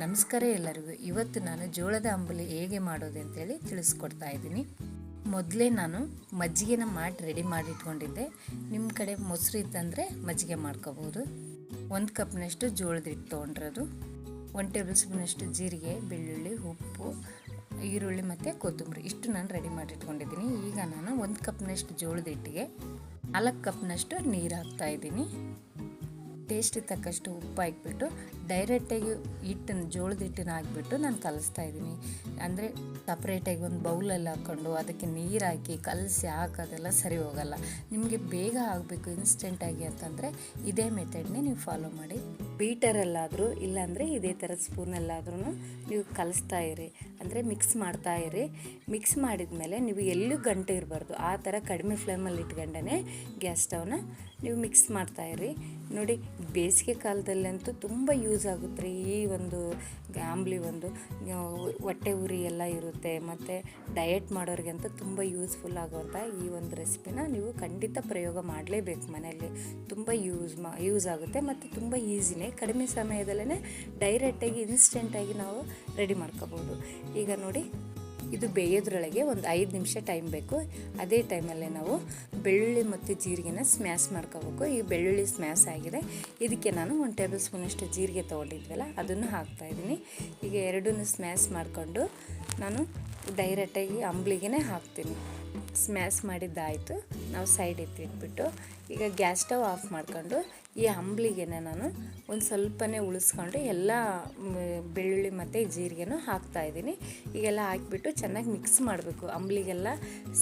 ನಮಸ್ಕಾರ ಎಲ್ಲರಿಗೂ. ಇವತ್ತು ನಾನು ಜೋಳದ ಅಂಬಲಿ ಹೇಗೆ ಮಾಡೋದು ಅಂತೇಳಿ ತಿಳಿಸ್ಕೊಡ್ತಾ ಇದ್ದೀನಿ. ಮೊದಲೇ ನಾನು ಮಜ್ಜಿಗೆನ ಮಾಡಿ ರೆಡಿ ಮಾಡಿಟ್ಕೊಂಡಿದ್ದೆ. ನಿಮ್ಮ ಕಡೆ ಮೊಸರು ಇತ್ತಂದರೆ ಮಜ್ಜಿಗೆ ಮಾಡ್ಕೋಬೋದು. ಒಂದು ಕಪ್ನಷ್ಟು ಜೋಳದ ಹಿಟ್ಟು ತೊಗೊಂಡಿರೋದು. ಒಂದು ಟೇಬಲ್ ಸ್ಪೂನಷ್ಟು ಜೀರಿಗೆ, ಬೆಳ್ಳುಳ್ಳಿ, ಉಪ್ಪು, ಈರುಳ್ಳಿ ಮತ್ತು ಕೊತ್ತಂಬರಿ. ಇಷ್ಟು ನಾನು ರೆಡಿ ಮಾಡಿ ಇಟ್ಕೊಂಡಿದ್ದೀನಿ ಈಗ ನಾನು ಒಂದು ಕಪ್ನಷ್ಟು ಜೋಳದ ಹಿಟ್ಟಿಗೆ ನಾಲ್ಕು ಕಪ್ನಷ್ಟು ನೀರು ಹಾಕ್ತಾ ಇದ್ದೀನಿ. ಟೇಸ್ಟಿಗೆ ತಕ್ಕಷ್ಟು ಉಪ್ಪು ಹಾಕ್ಬಿಟ್ಟು ಡೈರೆಕ್ಟಾಗಿ ಹಿಟ್ಟನ್ನು ಜೋಳದ ಹಿಟ್ಟನ್ನು ಹಾಕ್ಬಿಟ್ಟು ನಾನು ಕಲಿಸ್ತಾ ಇದ್ದೀನಿ. ಅಂದರೆ ಸಪ್ರೇಟಾಗಿ ಒಂದು ಬೌಲಲ್ಲಿ ಹಾಕ್ಕೊಂಡು ಅದಕ್ಕೆ ನೀರು ಹಾಕಿ ಕಲಸಿ ಹಾಕೋದೆಲ್ಲ ಸರಿ ಹೋಗಲ್ಲ. ನಿಮಗೆ ಬೇಗ ಆಗಬೇಕು ಇನ್ಸ್ಟೆಂಟಾಗಿ ಅಂತಂದರೆ ಇದೇ ಮೆಥಡ್ನೇ ನೀವು ಫಾಲೋ ಮಾಡಿ. ಬೀಟರಲ್ಲಾದರೂ ಇಲ್ಲಾಂದರೆ ಇದೇ ಥರ ಸ್ಪೂನಲ್ಲಾದ್ರೂ ನೀವು ಕಲಿಸ್ತಾ ಇರಿ. ಅಂದರೆ ಮಿಕ್ಸ್ ಮಾಡ್ತಾ ಇರಿ. ಮಿಕ್ಸ್ ಮಾಡಿದ ಮೇಲೆ ನೀವು ಎಲ್ಲೂ ಗಂಟೆ ಇರಬಾರ್ದು. ಆ ಥರ ಕಡಿಮೆ ಫ್ಲೇಮಲ್ಲಿ ಇಟ್ಕೊಂಡೇ ಗ್ಯಾಸ್ ಸ್ಟವ್ನ ನೀವು ಮಿಕ್ಸ್ ಮಾಡ್ತಾ ಇರಿ. ನೋಡಿ ಬೇಸಿಗೆ ಕಾಲದಲ್ಲಂತೂ ತುಂಬ ಯೂಸ್ ಆಗುತ್ತೆ ರೀ. ಈ ಒಂದು ಆಂಬ್ಲಿ ಒಂದು ಹೊಟ್ಟೆ ಉರಿ ಎಲ್ಲ ಇರುತ್ತೆ, ಮತ್ತು ಡಯಟ್ ಮಾಡೋರಿಗಂತೂ ತುಂಬ ಯೂಸ್ಫುಲ್ ಆಗುವಂಥ ಈ ಒಂದು ರೆಸಿಪಿನ ನೀವು ಖಂಡಿತ ಪ್ರಯೋಗ ಮಾಡಲೇಬೇಕು ಮನೆಯಲ್ಲಿ. ತುಂಬ ಯೂಸ್ ಮಾ, ಯೂಸ್ ಆಗುತ್ತೆ ಮತ್ತು ತುಂಬ ಈಸಿನೇ. ಕಡಿಮೆ ಸಮಯದಲ್ಲೇ ಡೈರೆಕ್ಟಾಗಿ, ಇನ್ಸ್ಟೆಂಟಾಗಿ ನಾವು ರೆಡಿ ಮಾಡ್ಕೋಬೋದು. ಈಗ ನೋಡಿ ಇದು ಬೇಯೋದ್ರೊಳಗೆ ಒಂದು ಐದು ನಿಮಿಷ ಟೈಮ್ ಬೇಕು. ಅದೇ ಟೈಮಲ್ಲೇ ನಾವು ಬೆಳ್ಳುಳ್ಳಿ ಮತ್ತು ಜೀರಿಗೆನ ಸ್ಮ್ಯಾಶ್ ಮಾಡ್ಕೋಬೇಕು. ಈ ಬೆಳ್ಳುಳ್ಳಿ ಸ್ಮ್ಯಾಶ್ ಆಗಿದೆ. ಇದಕ್ಕೆ ನಾನು ಒಂದು ಟೇಬಲ್ ಸ್ಪೂನಷ್ಟು ಜೀರಿಗೆ ತೊಗೊಂಡಿದ್ವಲ್ಲ, ಅದನ್ನು ಹಾಕ್ತಾಯಿದ್ದೀನಿ ಈಗ ಎರಡನ್ನೂ ಸ್ಮ್ಯಾಶ್ ಮಾಡಿಕೊಂಡು ನಾನು ಡೈರೆಕ್ಟಾಗಿ ಅಂಬ್ಲಿಗೆ ಹಾಕ್ತೀನಿ. ಸ್ಮ್ಯಾಶ್ ಮಾಡಿದ್ದಾಯಿತು. ನಾವು ಸೈಡ್ ಎತ್ತಿಟ್ಬಿಟ್ಟು ಈಗ ಗ್ಯಾಸ್ ಸ್ಟವ್ ಆಫ್ ಮಾಡ್ಕೊಂಡು ಈ ಅಂಬ್ಲಿಗೆ ನಾನು ಒಂದು ಸ್ವಲ್ಪನೇ ಉಳಿಸ್ಕೊಂಡು ಎಲ್ಲ ಬೆಳ್ಳುಳ್ಳಿ ಮತ್ತು ಜೀರಿಗೆನೂ ಹಾಕ್ತಾಯಿದ್ದೀನಿ ಈಗೆಲ್ಲ ಹಾಕಿಬಿಟ್ಟು ಚೆನ್ನಾಗಿ ಮಿಕ್ಸ್ ಮಾಡಬೇಕು. ಅಂಬ್ಲಿಗೆಲ್ಲ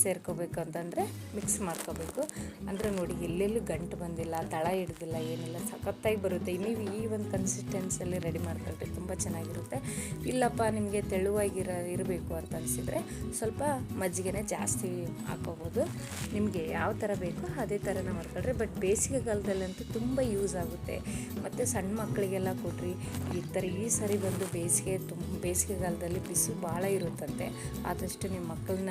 ಸೇರ್ಕೋಬೇಕು ಅಂತಂದರೆ ಮಿಕ್ಸ್ ಮಾಡ್ಕೋಬೇಕು. ಅಂದರೆ ನೋಡಿ, ಎಲ್ಲೆಲ್ಲೂ ಗಂಟು ಬಂದಿಲ್ಲ, ತಳ ಹಿಡ್ದಿಲ್ಲ, ಏನಿಲ್ಲ, ಸಖತ್ತಾಗಿ ಬರುತ್ತೆ. ನೀವು ಈ ಒಂದು ಕನ್ಸಿಸ್ಟೆನ್ಸಿಯಲ್ಲಿ ರೆಡಿ ಮಾಡ್ಕೊಂಡ್ರೆ ತುಂಬ ಚೆನ್ನಾಗಿರುತ್ತೆ. ಇಲ್ಲಪ್ಪ, ನಿಮಗೆ ತೆಳುವಾಗಿರ, ಇರಬೇಕು ಅಂತ ಅನಿಸಿದರೆ ಸ್ವಲ್ಪ ಮಜ್ಜಿಗೆನೇ ಜಾಸ್ತಿ ಹಾಕೋಬೋದು ನಿಮಗೆ ಯಾವ ಥರ ಬೇಕೋ ಅದೇ ಥರನೇ ಮಾಡ್ಕೊಳ್ರಿ. ಬಟ್ ಬೇಸಿಗೆ ಕಾಲದಲ್ಲಂತೂ ತುಂಬ ಯೂಸ್ ಆಗುತ್ತೆ. ಮತ್ತು ಸಣ್ಣ ಮಕ್ಕಳಿಗೆಲ್ಲ ಕೊಡ್ರಿ. ಈ ಥರ ಈ ಸರಿ ಬಂದು ಬೇಸಿಗೆ ತುಂಬ ಬೇಸಿಗೆಗಾಲದಲ್ಲಿ ಬಿಸಿಲು ಭಾಳ ಇರುತ್ತಂತೆ. ಆದಷ್ಟು ನಿಮ್ಮ ಮಕ್ಕಳನ್ನ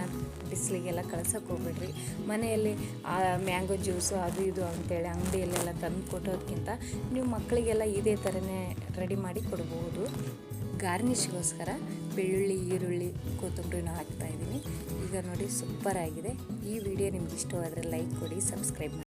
ಬಿಸಿಲಿಗೆಲ್ಲ ಕಳ್ಸೋಕೆ ಹೋಗ್ಬಿಡ್ರಿ. ಮನೆಯಲ್ಲಿ, ಆ, ಮ್ಯಾಂಗೋ ಜ್ಯೂಸು ಅದು ಇದು ಅಂತೇಳಿ ಅಂಗಡಿಯಲ್ಲೆಲ್ಲ ತಂದು ಕೊಟ್ಟೋದಕ್ಕಿಂತ ನೀವು ಮಕ್ಕಳಿಗೆಲ್ಲ ಇದೇ ಥರನೇ ರೆಡಿ ಮಾಡಿ ಕೊಡ್ಬೋದು. ಗಾರ್ನಿಷ್ಗೋಸ್ಕರ ಬೆಳ್ಳುಳ್ಳಿ, ಈರುಳ್ಳಿ, ಕೊತ್ತಂಬರಿನ ಹಾಕ್ತಾಯಿದ್ದೀನಿ ಈಗ ನೋಡಿ ಸೂಪರ್ ಆಗಿದೆ. ಈ ವಿಡಿಯೋ ನಿಮ್ಗೆ ಇಷ್ಟವಾದರೆ ಲೈಕ್ ಕೊಡಿ ಸಬ್ಸ್ಕ್ರೈಬ್ ಮಾಡಿ.